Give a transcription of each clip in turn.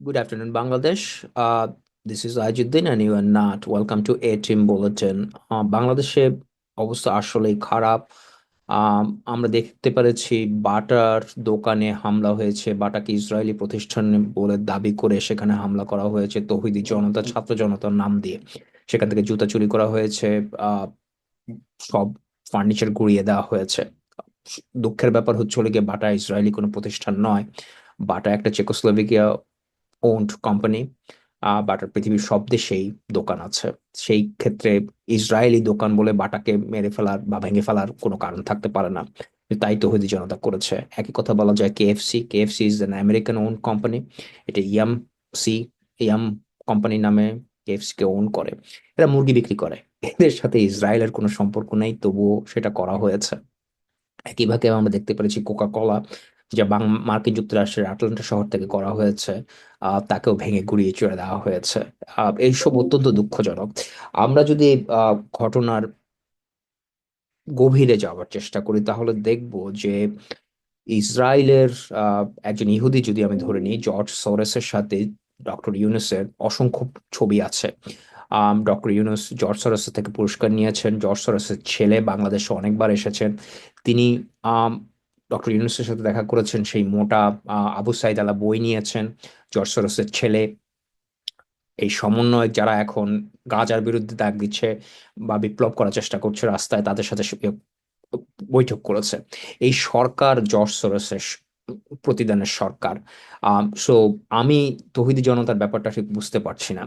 Good afternoon, Bangladesh. Uh, this is Ajuddin and you are not. Welcome to A Team Bulletin. Uh, বাংলাদেশে অবস্থা আসলেই খারাপ আম, আমরা দেখতে পেরেছি বাটার দোকানে হামলা হয়েছে বাটাকে ইসরায়েলি প্রতিষ্ঠান বলে দাবি করে সেখানে হামলা করা হয়েছে তৌহিদি জনতা ছাত্র জনতার নাম দিয়ে সেখান থেকে জুতা চুরি করা হয়েছে সব ফার্নিচার গুড়িয়ে দেওয়া হয়েছে দুঃখের ব্যাপার হচ্ছে বাটা ইসরায়েলি কোনো প্রতিষ্ঠান নয় বাটা একটা চেকোস্লোভাকিয়া ওন্ড কোম্পানি বাট পৃথিবীর সব দেশেই দোকান আছে। সেই ক্ষেত্রে ইসরায়েলি দোকান বলে বাটাকে মেরে ফেলার বা ভেঙে ফেলার কোনো কারণ থাকতে পারে না। তাই তৌহিদি জনতা করেছে। একই কথা বলা যায়, KFC KFC is an American own company এটা ইয়াম সি ইয়াম কোম্পানি নামে কেএফসি কে ওন করে। এরা মুরগি বিক্রি করে। এদের সাথে ইসরায়েলের কোনো সম্পর্ক নেই, তবুও সেটা করা হয়েছে। একইভাবে আমরা দেখতে পেরেছি কোকা কোলা যা বাং মার্কিন যুক্তরাষ্ট্রের আটলান্টা শহর থেকে করা হয়েছে তাকেও ভেঙে গুড়িয়ে চড়ে দেওয়া হয়েছে। এইসব অত্যন্ত দুঃখজনক। আমরা যদি ঘটনার গভীরে যাওয়ার চেষ্টা করি, তাহলে দেখব যে ইসরায়েলের একজন ইহুদি যদি আমি ধরে নিই, জর্জ সোরেসের সাথে ডক্টর ইউনুসের অসংখ্য ছবি আছে। ডক্টর ইউনুস জর্জ সরোসের থেকে পুরস্কার নিয়েছেন। জর্জ সরোসের ছেলে বাংলাদেশে অনেকবার এসেছেন। তিনি ডক্টর ইউনুসের সাথে দেখা করেছেন, সেই মোটা আবু সাইদ আলা বই নিয়েছেন, জর্জ সরোসের ছেলে। এই সমন্বয়ক যারা এখন গাজার বিরুদ্ধে দাগ দিচ্ছে বা বিপ্লব করার চেষ্টা করছে রাস্তায়, তাদের সাথে বৈঠক করেছে। এই সরকার জর্জ সরোসের প্রতিদানের সরকার। সো আমি তহিদি জনতার ব্যাপারটা ঠিক বুঝতে পারছি না।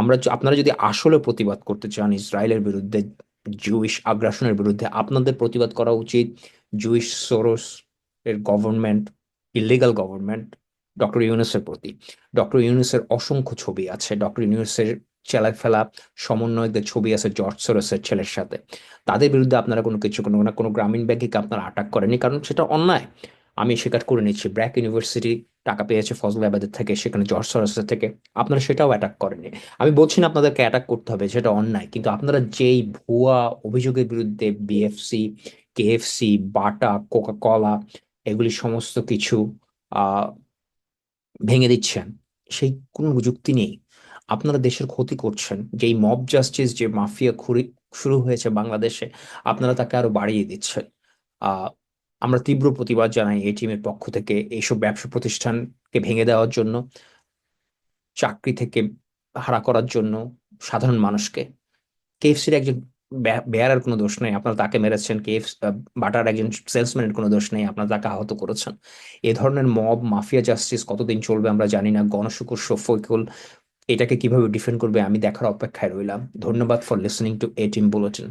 আমরা আপনারা যদি আসলে প্রতিবাদ করতে চান ইসরায়েলের বিরুদ্ধে জুইশ আগ্রাসনের বিরুদ্ধে আপনাদের প্রতিবাদ করা উচিত। জুইশ সোরস এর গভর্নমেন্ট ইলিগাল গভর্নমেন্ট ডক্টর ইউনুসের প্রতি। ডক্টর ইউনুসের অসংখ্য ছবি আছে। ডক্টর ইউনুসের চেলায় ফেলা সমন্বয়কদের ছবি আছে জর্জ সোরসের ছেলের সাথে। তাদের বিরুদ্ধে আপনারা কোনো কিছু, কোনো না কোনো গ্রামীণ ব্যাংকে আপনারা আটাক করেনি কারণ সেটা অন্যায়। আমি স্বীকার করে নিচ্ছি ব্র্যাক ইউনিভার্সিটি টাকা পেয়েছে ফজলাবাদের থেকে, সেখানে জর্জ সরসের থেকে, আপনারা সেটাও অ্যাটাক করেনি আমি বলছি না আপনাদেরকে অ্যাটাক করতে হবে, সেটা অন্যায়, কিন্তু আপনারা যেই ভুয়া অভিযোগের বিরুদ্ধে বিএফসি কেএফসি বাটা কোকা কলা এগুলি সমস্ত কিছু ভেঙে দিচ্ছেন, সেই কোনো যুক্তি নেই। আপনারা দেশের ক্ষতি করছেন, যেই মব জাস্টিস যে মাফিয়া খুরি, শুরু হয়েছে বাংলাদেশে, আপনারা তাকে আরও বাড়িয়ে দিচ্ছেন। আমরা তীব্র প্রতিবাদ জানাই এই টিমের পক্ষ থেকে এইসব ব্যবসা প্রতিষ্ঠানকে ভেঙে দেওয়ার জন্য, চাকরি থেকে হারা করার জন্য সাধারণ মানুষকে। কেএফসির একজন বেয়ারের কোনো দোষ নেই, আপনারা তাকে মেরেছেন কেএফ বাটার একজন সেলসম্যানের কোনো দোষ নেই, আপনারা তাকে আহত করেছেন। এ ধরনের মব মাফিয়া জাস্টিস কতদিন চলবে আমরা জানি না, গণশুকুর শফিকুল এটাকে কীভাবে ডিফেন্ড করবে আমি দেখার অপেক্ষায় রইলাম। ধন্যবাদ for listening to A team bulletin